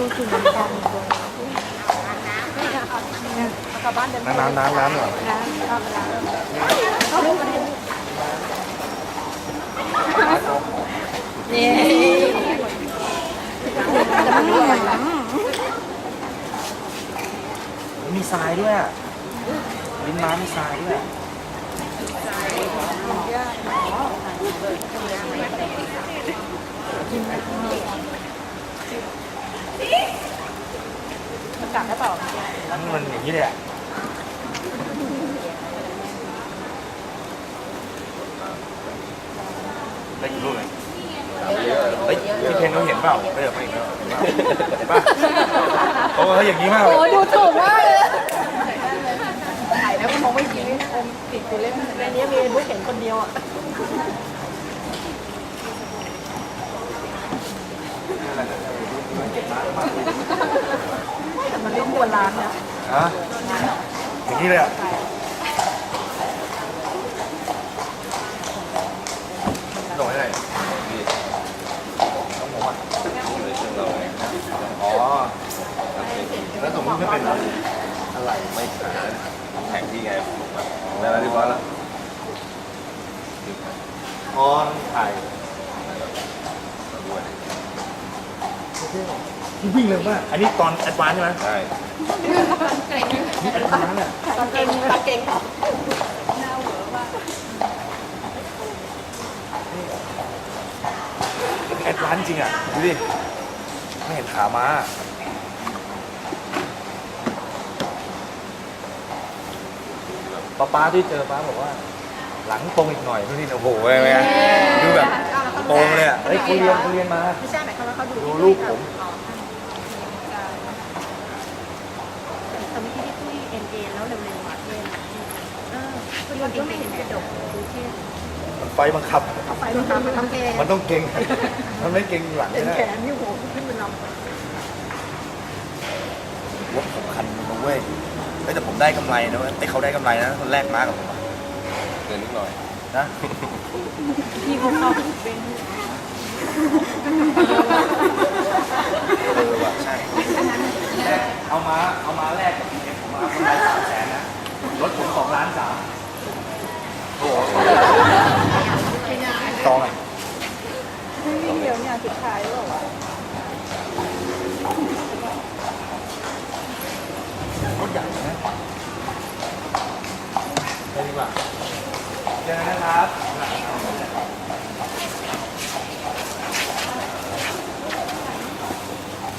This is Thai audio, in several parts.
ดูสิมันดำตัวกลับบ้านเดินน้ำน้ำน้ำน้ำหน่อยน้ำเข้าไปแล้วเข้าไปแล้วนี่มีทรายด้วยลิ้นม้ามีทรายด้วยก ลับได้เปล่านี่มันอย่างนี้เลยอะได้กี่ลูกเลยเฮ้ยพี่เพนเขาเห็นเปล่าไม่เดี๋ยวไม่เห็นเปล่าเห็นป่ะเขาเขาอย่างนี้มากเลยโอ้ดูถูกมากเลยถ่ายแล้วมันมองไม่ยิงอมติดตัวเล่มในนี้มีบุ๊กเห็นคนเดียวอะแต่มันเล่นโบราณนะฮะอย่างนี้เลยอะส่งให้ไหนต้องผมอะอ๋อแล้วสมมติไม่เป็นอะไรไม่ขายแข่งที่ไงเวลาเรียบร้อยแล้วอ๋อถ่ายวิ่ งเร็วมากอันนี้ตอนแอดวานซ์ใช่ไหมใช่นี่แอดวานซ์อะตอนเก่งตอนเก่งแอดวานซ์จริงอะดูดิไม่เห็นขาม้าป้าป้าที่เจอป้าบอกว่า หลังตรงอีกหน่อยนี่โอ้โหไงดูแบบตรงเลยอะเฮ้ยเขาเรียนเขาเรียนมาไม่ใช่หมายความว่าเขาดูดูรูปผม แต่เมื่อกี้ที่ตุ้ยเอ็นเอแล้วเร็วๆอะเท่นะเอ อคุณวันก็ไม่เห็นกระดกดูเท่มันไฟบังคับ เอาไฟมาทำมาทำเองมันต้องเก่ง มันไม่เก่งหลังเห็นไม่แขได้นนี่โหขึ้นเป็นลำ รถผมคันนะเว้ยเฮ้ยแต่ผมได้กำไรนะเว้ยไอ้เขาได้กำไรนะคนแรกมากับผมอะเกินนิดหน่อย นะพี่เขาเข้าเป็นเออว่ะใช่แต่เอามาเอามาแรกกับพีเอ็มผมเอากำไรสามแสนนะรถผมสองล้านสาม ตองอะวิ่งเดียวเนี่ยสุดท้ายหรอวะรถใหญ่นะไปดีกว่าเจอกันนะครับ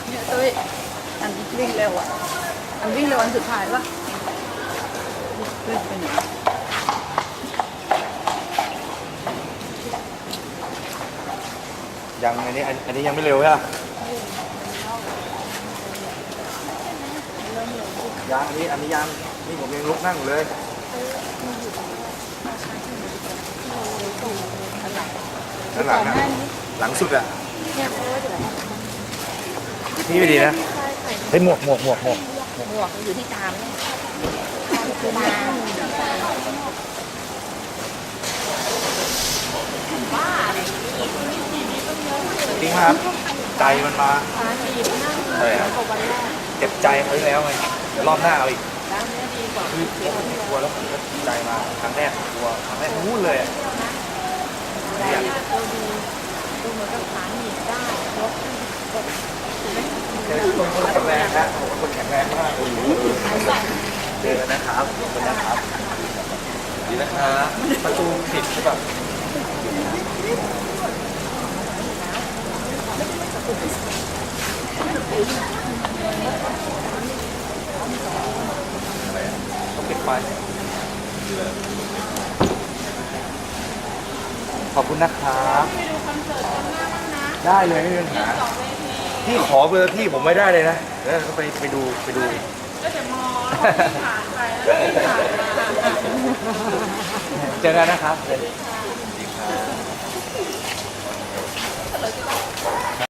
เนี่ยตุ้ยอันวิ่งเร็วอะ อันวิ่งเร็วอันสุดท้ายปะตุ้ยเป็นไง ยังอันนี้อันนี้ยังไม่เร็วใช่ไหมยังอันนี้อันนี้ยังนี่ผมยังลุกนั่งอยู่เลยด้านหลังอะหลังสุดอะนี่ไม่ดีนะเฮ้ยหมวกหมวกหมวกหมวกหมวกอยู่ที่ตามเนี่ยตา จริงครับ ใจมันมาใช่ครับเจ็บใจเขาที่แล้วไงเดี๋ยวรอบหน้าเอาอีกคือผมกลัวแล้วผมก็ใจมาครั้งแรกกลัวครั้งแรกนู้นเลยอะไม่อยากดูเหมือนกับขาหนีบได้ยกคนคนแข็งแรงนะผมเป็นคนแข็งแรงมากโอ้โหเจอกันนะครับขอบคุณนะครับดีนะครับประตู ปิดใช่ป่ะต้องปิดไฟขอบคุณนะครับได้เลยไม่มีปัญหาพี่ขอเบอร์พี่ผมไม่ได้เลยนะแล้วก็ไปไปดูไปดูก็จะมองแล้วผ่านไปแล้วผ่านมา เจอกันนะครับดีครับ